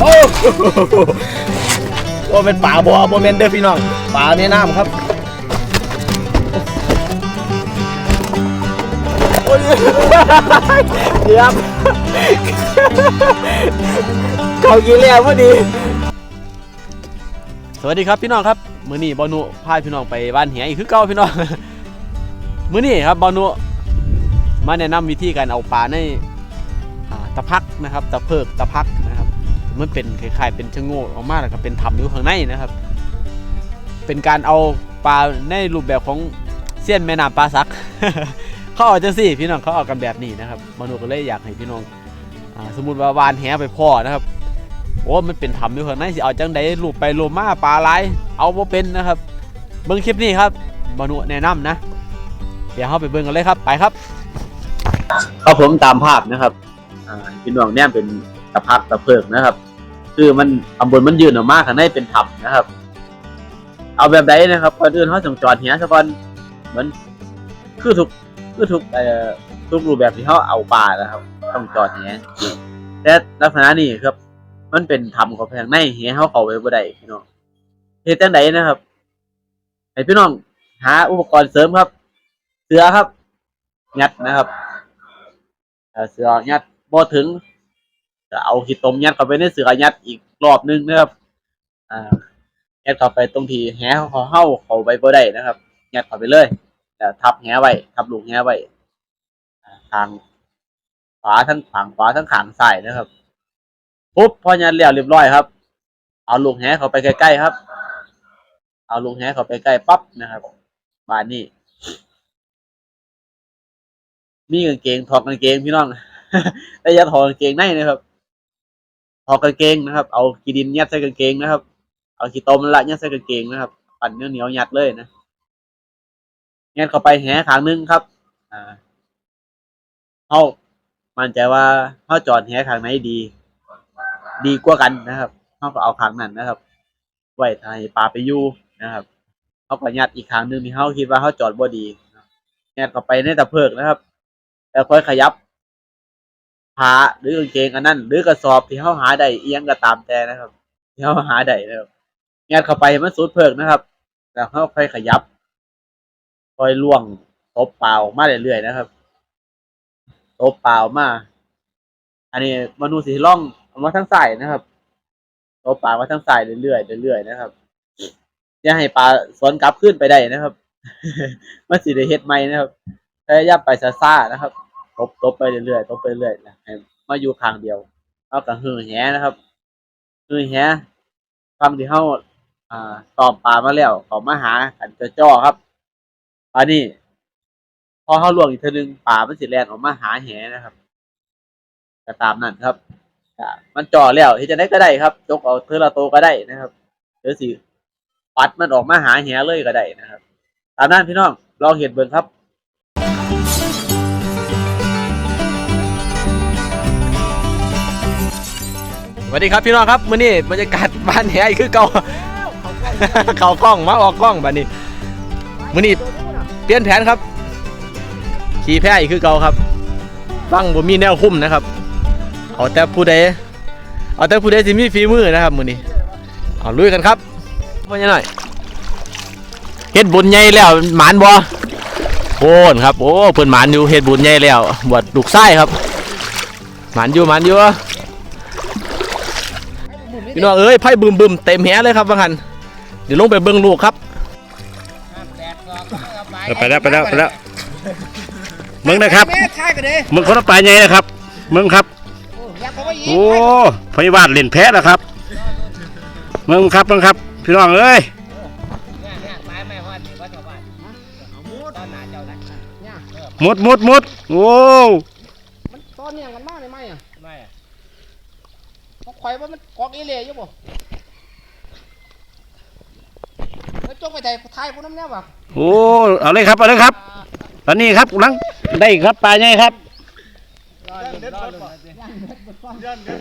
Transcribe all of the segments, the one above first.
โอ้ว่าเป็นป่าบอโมเมนเด้อพี่น้องป่าในน้ำครับโอ้ยเดี๋ยวเขากินแล้วพอดี สวัสดีครับพี่น้องครับมื้อนี้บอนุพาพี่น้องไปบ้านเหียอีกคือเก่าพี่น้องมื้อนี้ครับบอนุมาแนะนำวิธีการเอาปลาในตะพักนะครับ ตะเพิกตะพัก มันเป็นคล้ายๆเป็นชะโงกออกมาแล้วก็เป็นถ้ำอยู่ข้างในนะครับ เป็นการเอาปลาในรูปแบบของเสี้ยนแม่น้ำปลาซัก เขาเอาจังสี่ พี่น้องเขาเอากันแบบนี้นะครับมนุษย์ก็เลยอยากให้พี่น้องสมมติว่าวานแหไปพ่อนะครับโอ้มันเป็นถ้ำอยู่ข้างในสิเอาจังใดรูปไปรูปมาปลาไหลายเอาบ่เป็นนะครับ เบิ่งคลิปนี้ครับมนุษย์แนะนำนะ เดี๋ยวเข้าไปเบิ่งกันเลยครับไปครับ ครับผมตามภาพนะครับพี่น้องเนี่ยเป็น ตะพักตะเพิกนะครับ คือมันตำบลมันยืนออกมาข้างในเป็นถ้ำนะครับ เอาแบบใดนะครับก่อนอื่นเขาต้องจอดเหียซะกอนเหมือนคือทุกคือทุกเอ่อทุกรูปแบบที่เขาเอาปลานะครับต้องจอดเหียแต่ลักษณะนี้ครับ มันเป็นถ้ำของแพงในเหียเขาเข้าไปบ่ได้พี่น้องเฮ็ดจังไดนะครับให้พี่น้องหาอุปกรณ์เสริมครับ เสือครับยัดนะครับเอ่อเสือยัดบ่ถึง เอาขีดตมยัดเข้าไปในเสือยัดอีกรอบหนึงนะครับ อ่ายัดเข้าไปตรงที่แหเขาเข้าเข้าไปบ่ได้นะครับยัดเข้าไปเลยแล้วทับแหไว้ทับลูกแหไว้ทางขวาทั้งฝั่งขวาทั้งขางซ้ายนะครับปุ๊บพอยัดแล้วเรียบร้อยครับ เอาลูกแหเข้าไปใกล้ๆครับ เอาลูกแหเข้าไปใกล้ปั๊บนะครับบานนี้มีกางเกงถอดกางเกงพี่น้องแต่อย่าถอดกางเกงในนะครับ ถอดกางเกงนะครับ เอากีดินยัดใส่กางเกงนะครับ เอาขี้ตมละยัดใส่กางเกงนะครับ ปั่นเนียวเหนียวยัดเลยนะยัดเข้าไปแหขางนึงครับ อ่าเขามั่นใจว่าเขาจอดแหขางไหนดี ดีกว่ากันนะครับเขาก็เอาขางนั้นนะครับ ไว้ให้ปลาไปอยู่นะครับเขาก็ยัดอีกขางนึงที่เขาคิดว่าเขาจอดบ่ดียัดเข้าไปในตะเพิกนะครับแล้วค่อยขยับ ผ้าหรือกางเกงอันนั้น หรือกระสอบที่เขาหาได้เอียงก็ตามแต่นะครับที่เขาหาได้นะครับงัดเข้าไปมันสุดเพิกนะครับ แล้วเขาค่อยขยับค่อยล่วงตบเปล่ามาเรื่อยๆนะครับตบเปล่ามา อันนี้มนุษย์สีล่องมาทั้งใส่นะครับตบเปล่ามาทั้งใส่เรื่อยๆเรื่อยๆนะครับอย่าให้ปลาสวนกลับขึ้นไปได้นะครับ มันสิได้เฮ็ดใหม่นะครับพยายามไปซาซ่านะครับ ตบตบไปเรื่อยๆตบไปเรื่อยๆนะให้มาอยู่ข้างเดียวเอากับหือแหนะครับหือแหฟังที่เฮาอ่าตอบปลามาแล้วเขามาหากันจะจ้อครับอันนี้พอเฮาลวงอีกเทีนึงปลามันสิแลนออกมาหาแหนะครับก็ตามนั้นครับมันจ่อแล้วที่จะได้ก็ได้ครับยกเอาเทอละโตก็ได้นะครับหรือสิปัดมันออกมาหาแหเลยก็ได้นะครับ ตามนั้นพี่น้องลองเห็นเบิ่งครับ วัสดีครับพี่น้องครับมื้อนี้บรรยากาศบ้านแหอีกคือเก่าเขากล้องมาออกกล้องบัดนี้มื้อนี้เปลี่ยนแผนครับ ขี่แพ้อีกคือเก่าครับ ฟังบ่มีแนวคุ้มนะครับ เอาแต่ผู้ใดเอาแต่ผู้ใดสิมีฝีมือนะครับมื้อนี้เอาลุยกันครับพ่อใหญ่หน่อยเฮ็ดบุญใหญ่แล้วหมานบ่โอ้นครับโอ้เพิ่นหมานอยู่เฮ็ดบุญใหญ่แล้วบวชลูกชายครับหมานอยู่หมานอยู่ พี่น้องเอ้ยไพ่บึมบึมเต็มแหเลยครับว่างันเดี๋ยวลงไปเบิ้งลูกครับเออไปแล้วไปแล้วไปแล้วมึงนะครับแม่ทายกันเด้มึงคนละปลายไงนะครับมึงครับอยากเขาว่าอีกโอ้พยาบาลเล่นแพ้แล้วครับมึงครับมึงครับพี่น้องเอ้ยเนี่ยเนี่ยตายแม่ว่าดีว่าชาวบ้านเอามูดตอนหนาเจ้านะเนี่ยมุดมุดมุดโอ้มันตอนเนี่ยกันมากเลยไหมอะไม่อะเขาข่อยว่ามัน กอกอีเล่อยู่บ่แล้วจงไปไทยไทยพวกน้ำเนี่ยว่ะโอ้เอาเลยครับเอาเลยครับ ตอนนี้ครับกำลังได้ครับปลายไงครับเด็ดบดบ่ย่างเด็ดบดบ่ย่างเด็ด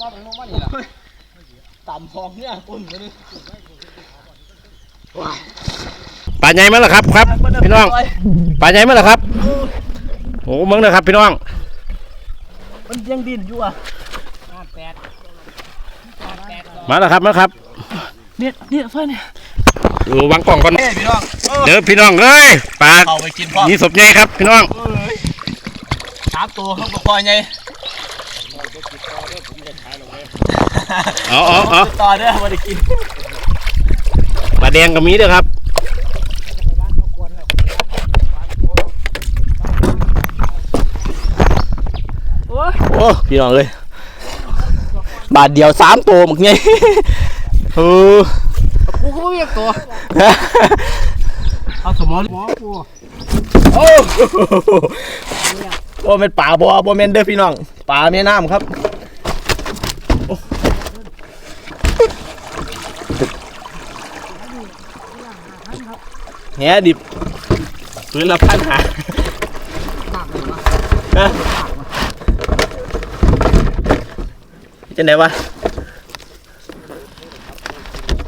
ก็มันลงมานี่ล่ะต่ำทองเนี่ยปุ่นไปนี่ปลายไงมาแล้วครับครับพี่น้องปลายไงมาแล้วครับ โอ้มึงนะครับพี่น้อง มันยังดินอยู่อะแปดแปดมาแล้วครับมาครับ เนี่ยเนี่ยไฟเนี่ยดูวางกล่องก่อนเฮ้ยพี่น้องเด้อพี่น้องเอ้ยปลาเอาไปกินพร้อมยี่สบใหญ่ครับพี่น้องสามตัวเขาบอกพอไงเอาเอาเอาต่อเด้อมาได้กินปลาแดงก็มีเด้อครับ อ้พี่น้องเลยบาทเดียวสามตัวหมึกไงเออกูก็ไม่เรียกตัวเอาสมอหมอกูโอ้โอ้เป็นป่าบ่บ่แม่นเด้อพี่น้องป่าแม่น้ำครับโอ้แหดิบปืนละพันหา ฮะจะไหนวะ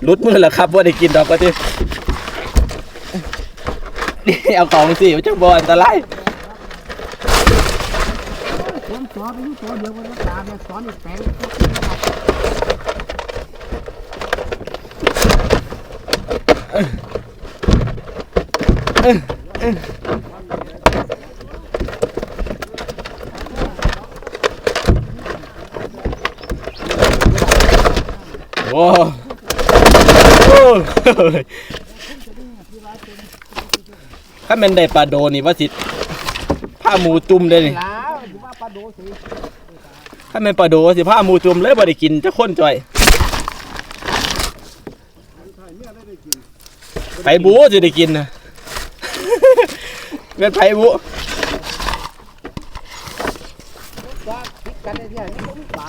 รุดมือแล้วครับว่าได้กินดอกก็ที่นี่เอาของสิมันจะบ่อันตรายคนสอนอายุตัวเดียวกันตาเนี่ยสอนอีกแปลงโอ้ โอ้ถ้ามันได้ปลาโดนี่ว่าสิผ้าหมูจุ่มเลยนี่ข้าปลาโดสิถ้ามันปลาโดสิผ้าหมูจุ่มเลยบ่ได้กินจะข้นจ่อยไผบูสิได้กินนะเป็นไผบู ว่าคิดกันได้ที่ไหนนี่ผมปลา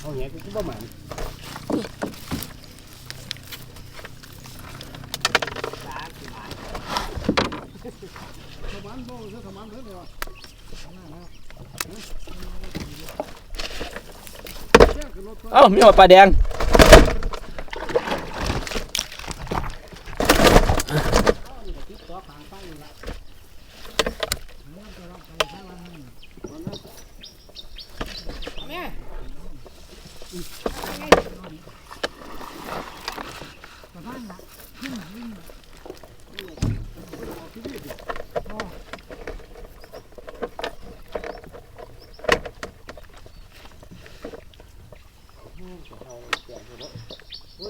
เอาเหี้ยกูคิดว่าเหมือนสมานโบ้สมานเท่าไหร่วะเอ้ามีหอดปลาแดง พูด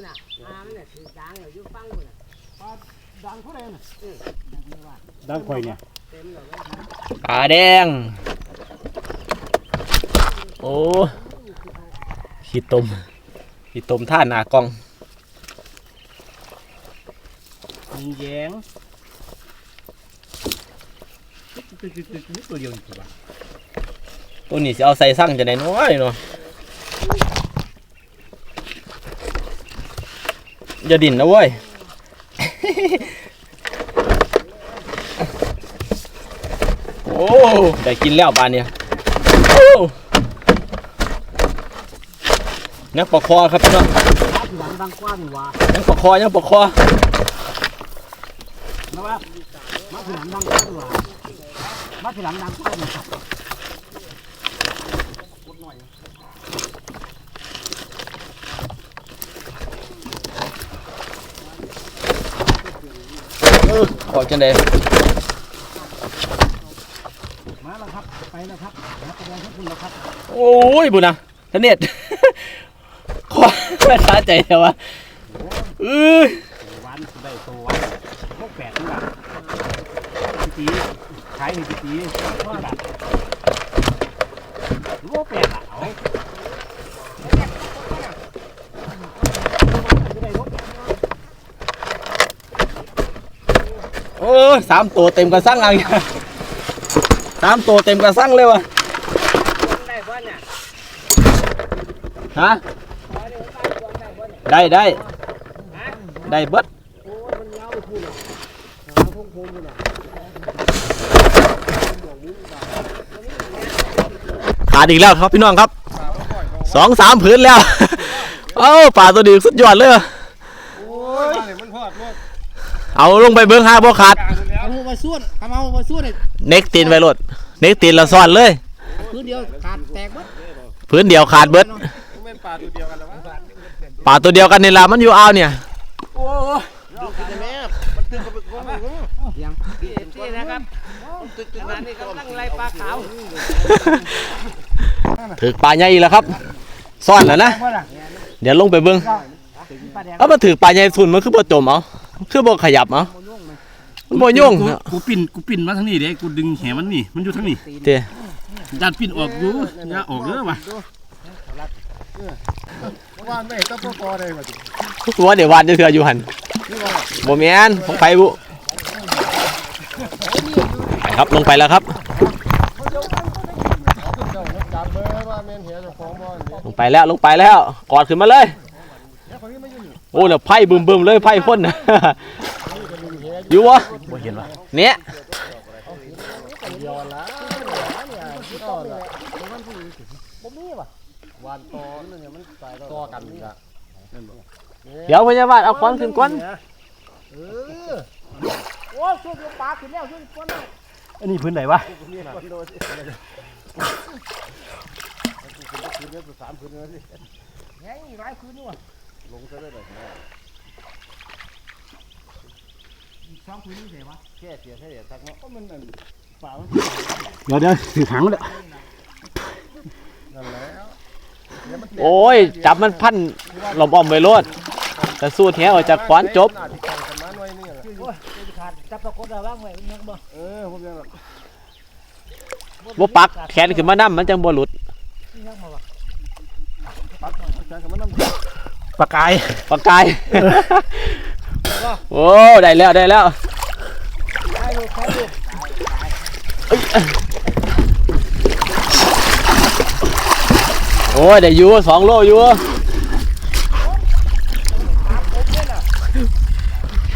น่ะอามันน่ะถือดังเลยอยู่ฟังพูดน่ะดังเขาเลยนะดังข่อยเนี่ยเต็มเลยปลาแดง โอ้ ขี้ตมขี้ตมท่าหนากล้องมีแยงตัวเดียวนี่ป่ะตัวนี้สิเอาใส่สั่งจะได้น้อยเนาะอย่าดิ่นนะเว้ยโอ้ ได้กินแล้วบานเนี่ยโอ้ ยังปลาคอครับพี่น้องรับหลังดังกว้างนี่วะยังปลาคอยังปลาคอนะว่ามาทีหลังดังกว้างนี่วะมาทีหลังดังกว้างนี่วะเออขอจังไดมาแล้วครับ ไปแล้วครับหาแสดงให้คุณแล้วครับ โอ้ยบุญนะทะเน็ตขอ ไม่ท้าใจแต่ว่าเออวันได้ตัววันพวกแปดนี่ล่ะพี่ตีขายให้พี่ตีว่าแบบรู้ว่าแปดอะเอาโอ้สามตัวเต็มกระสั่งอังสามตัวเต็มกระสั่งเลยวะฮะ ขอเดี๋ยวตายควร ได้บ่เนี่ยได้ได้ฮะได้เบิดโอ้ยมันยาวไปพูดน่ะหาพงพงพูดน่ะขาดอีกแล้วครับพี่น้องครับสองสามผืนแล้ว เอ้าป่าตัวดีสุดยอดเลยว่ะโอ้ยมันพอดลูกเอาลงไปเบิ้งห้าบ่ขาดแล้วรู้ว่าว่าส่วนทำเอาว่าส่วนเนี่ยเน็กตีนไว้รถเน็กตีนเราซ่อนเลยพื้นเดียวขาดแตกหมดพื้นเดียวขาดเบิดเป็นปลาตัวเดียวกันแล้ววะ ป่าตัวเดียวกันนี่ละมันอยู่อ่าวเนี่ยยังนี่นะครับตึกตึกนั้นนี่กำลังไล่ปลาขาวถือปลาใหญ่อีกแล้วครับซ่อนแล้วนะ เดี๋ยวลงไปเบิ่งเอามาถือปลาใหญ่สุดมันคือบ่จมเอาคือบ่ขยับเอามันบ่ยุ่งกูกูปิ่นกูปิ่นมาทางนี้เด้กูดึงแหมันนี่มันอยู่ทางนี้เด้ยัดปิ่นออกอยู่อย่าออกเด้อว่ะ ว่านไม่ต้องพอกอได้มาดิหัวเดี๋ยววานจะเถื่ออยู่หันบ่แม่นของไผบุไปครับลงไปแล้วครับ ลงไปแล้วลงไปแล้วกอดขึ้นมาเลยโอ้แล้วไพ่บึมบึมเลยไพ่พ่นนะอยู่วะบ่เห็นว่ะเนี่ยเดีย วละเนี่ยก็ละบ่มีว่ะวานตอนั่นเนี่ยมันใส่ต่อกันนี่ละเดี๋ยวพยาบาลเอาควันขึ้นก่อนเออโอ้ส่วนเดียวปลาขึ้นแล้วส่วนคนแล้วอันนี้พื้นไหนวะสามคืนเลยสิไงหลายคืนนี่ว่ะลงซะได้เลยอีกสองคืนนี่เสียวะแค่เสียแค่เสียทักเนาะก็มันนั่นเดี๋ยวเดี๋ยวถือถังแล้วนั่นแล้ว โอ้ย จับมันพันหลอมอ้อมไปโลดแต่สู้แท้ออกจากควันจบหน้าที่กองกันมาหน่อยนี่แหละโอ้ยจะขาดจับตะกดเอาบ้างไว้ยังบ่เออผมยังแบบบ่ปักแขนขึ้นมานํมันจังบ่หลุดยังบ่วะปัดใช้คำว่าน้ำปลากายปากกายโอ้ได้แล้วได้แล้ว ใช่ลูกใช่ลูก โอ้ยได้อยู่สองโลอยู่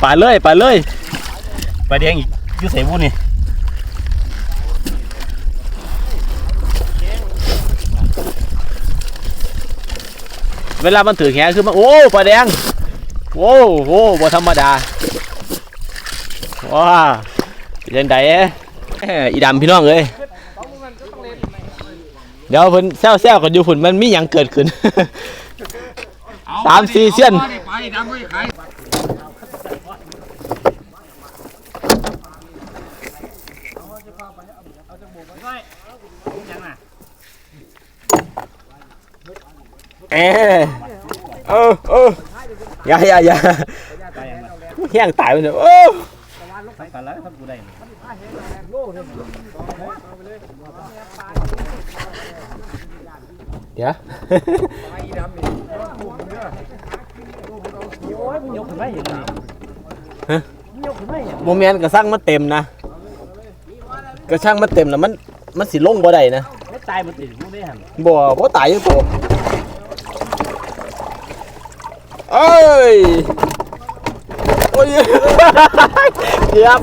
ไปเลยไปเลยปลาแดงอีกอยู่ใส่บุญนี่เวลามันถือแขนคือมันโอ้ปลาแดงโอ้โหบ่ธรรมดาว้าเป็นยังไงเอ้ยอีดำพี่น้องเอ้ย เดี๋ยวเพิ่นแซวๆกันอยู่ฝุ่นมันมีหยังเกิดขึ้น สามสี่เส้น ไปดำไปขายเออเออเอออย่าอย่าอย่าแห้งตายไปเลยโอ้กันแล้วทำกูได้ เดี๋ยวโอ้ยมึงยกขึ้นไปอย่างนี้โมเมนต์กระสั่งมันเต็มนะกระช่างมันเต็มแล้วมันมันสิลงบ่ได้นะไม่ตายมันติดมึงได้หันบ่บ่ตายอยู่ตัวเอ้ยโอ้ยเกือบ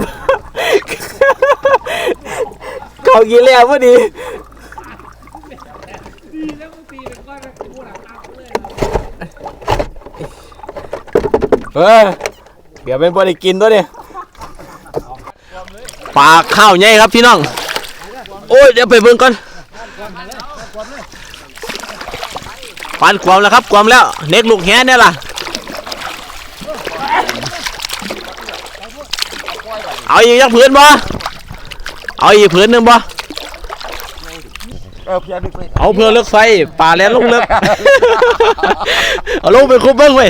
เขากินแล้วพอดี เออเดี๋ยวเป็นบริกินตัวเนี่ยปลาข้าวใหญ่ครับพี่น้อง โอ้ยเดี๋ยวไปเบิ่งก่อนปานความแล้วครับความแล้วเน็กลูกแฮเนี่ยล่ะ เอาอีกยักผืนบ่เอาอีกผืนหนึ่งบ่เอาเพื่อเลือกไฟป่าแลนลงเลือกเอาลงไปคุบเบิ้งไว้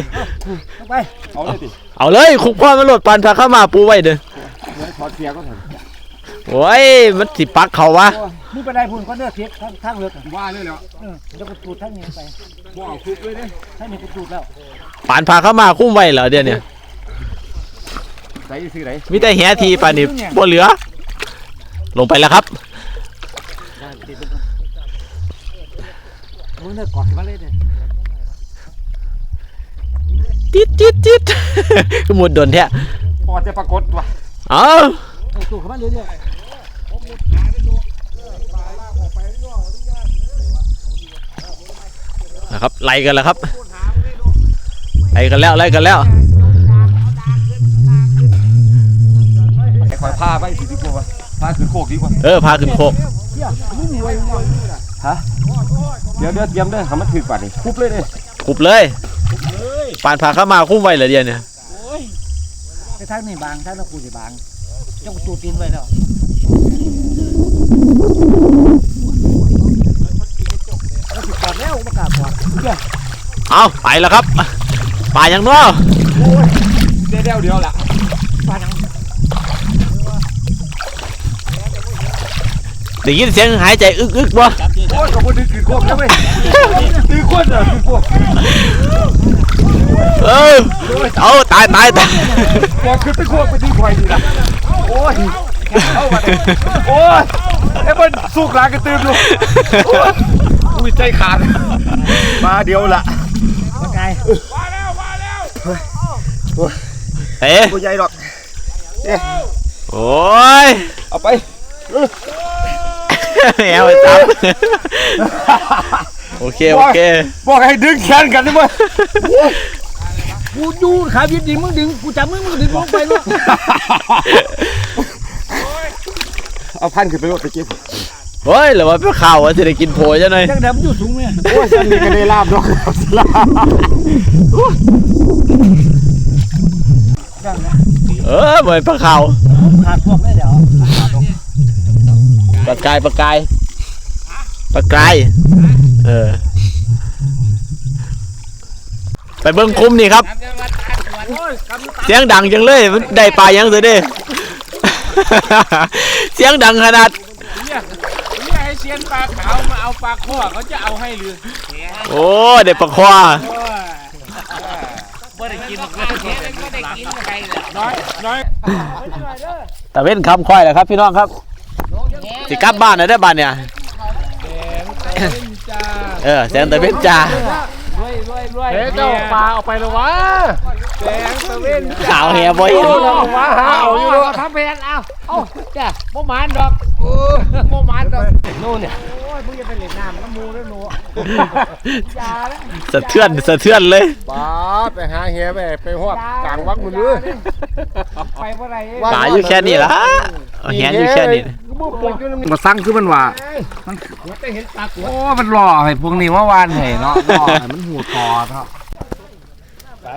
เอาเลยดิเอาเลยคุกพ่อมันโหลดปันพาเข้ามาปูไว้เด้อถอดเสียก็ถอดโอ้ยมันสิปักเขาวะมึงไปได้พุ่นก็เลือกเพียทางทางเลือกว่าเลยแล้วเออเดี๋ยวกูจูดทางนี้ไปบ่เอาคุกเลยเนี่ยทางนี้กูจูดแล้วปานพาเข้ามาคุ้มไว้เหรอเดี๋ยวเนี่ยใส่ซื้อไหนมีแต่แหทีปานนี้บ่เหลือ ลงไปแล้วครับมึงเนี่ยกอดมาเลยเนี่ย จิดจิดจิดคือหมุดโดนแท้พอจะปรากฏว่ะเอาเอาจูดเข้ามาเรื่อยนะครับไล่กันแล้วครับไล่กันแล้วไล่กันแล้วค่อยพาไปสิดีกว่าพาขึ้นโคกดีกว่าเออพาขึ้นโคกเดี๋ยวเดี๋ยวเตรียมเด้อทำมันถือป่านนี่คุบเลยเด้ขุบเลย ปานพาเข้ามาคุ้มไว้เหรอเดียวเนี่ยไปทางนี่บางทางนั้นกูสิบางเจ้ากูตูตีนไว้แล้วแล้วสิกอดแล้วประกาศกอดเอาไปแล้วครับ ป่ายังน้อเดี๋ยวเดี๋ยวเดี๋ยวละ ได้ยินเสียงหายใจอึกอึกบ่โอ้ยขอบคุณดึงขึ้นโคกแล้วเว้ยดึงโคกเหรอดึงโคกเออเอาตายตายตายบอกขึ้นไปโคกไปดึงควายดีละโอ้ยเอามาเลยโอ้ยไอ้มันสู้กลางกระตืออยู่โอ้ยอุ้ยใจขาดมาเดียวละไงเอ๊ะตัวใหญ่หรอกโอ้ยเอาไป แมวไปจับโอเคโอเคบอกให้ดึงแขนกันได้ไหมกูดูขาพิษดิมึงดึงกูจับมึงมึงดึงลงไปลูกเอาพันขึ้นไปรถไปเก็บเฮ้ยหรือว่าเป็นข่าวว่าจะได้กินโพยจังหน่อยจังเดี๋ยวมันอยู่สูงเนี่ยโอ้ยสันนี่ก็ได้ลาบดอกครับลาบเออเหมือนปลาข่าวขาดพวกได้เดี๋ยว ปลากายปลากายปลากายเออ ไปเบิ้งคุ้มนี่ครับ เสียงดังจังเลยมันได้ปลายังเสียเด้ เสียงดังขนาดนี่ให้เซียนปลาขาวมาเอาปลาข้อเขาจะเอาให้หรือโอ้ได้ปลาควาไม่ได้กินไม่ได้กินไม่ได้กินใครเลยน้อยน้อยแต่เว้นคำควายแหละครับ พี่น้องครับ สิกลับบ้านนะได้อบ้านเนี่ยแดงเต้นจ้าเออแสงตะเวนจ้ารวยรวยรวยเฮ้ยเจ้าปลาเอาไปแล้ววะแดงตะเวนขาวแหบ่เห็นมาหาเอาอยู่เอาเนาะทำแพนเอาเอาจ้ะโมมานดอกโมมานดอกโน่นเนี่ยโอ้ยมึงจะไปเล่นน้ำน้ำมูด้วยหนูยาแล้วสะเทือนสะเทือนเลยปลาไปหาเหี้ยไปไปหอดกลางวักมือเลยไปเมื่อไรป่าอยู่แค่นี้ละเอาแหน อยู่แค่นี้มาสั่งคือมันว่าโอ้มันหล่อให้พวกนี้ว่าวานให้เนาะหล่อให้มันหูคอเนาะไป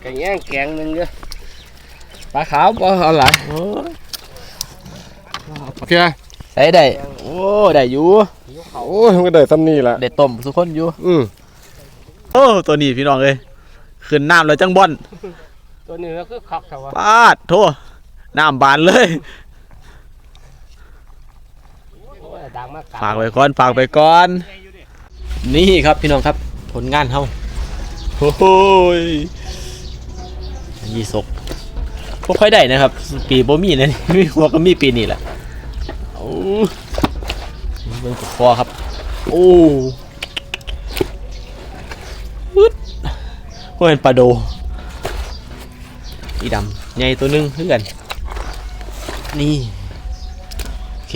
แกงแย่งแกงหนึ่งเด้อปลาขาวบ่เอาหลายโอเคได้ได้โอ้ได้อยู่โอ้ยมันก็ได้ซ้ำนี่แหละได้ต้มสุกคนอยู่อืมโอ้ตัวนี้พี่น้องเอ้ยขึ้นน้ำแล้วจังบ่อนตัวนี้ก็คือขับเขาว่าปาดโทน้ำบานเลย ดังมากฝากไว้ก่อนฝากไปก่อน นี่ครับพี่น้องครับ ผลงานเฮาโอ้โหยี่สกพวกค่อยได้นะครับ ปีบ่มีนะนี่มีหัวก็มีปีนี้แหละโอ้เบิ่งคอครับ โอ้ปึ๊ดโอ้ยเป็นปลาโดอีดำใหญ่ตัวหนึงเพื่อนนี่ โอเค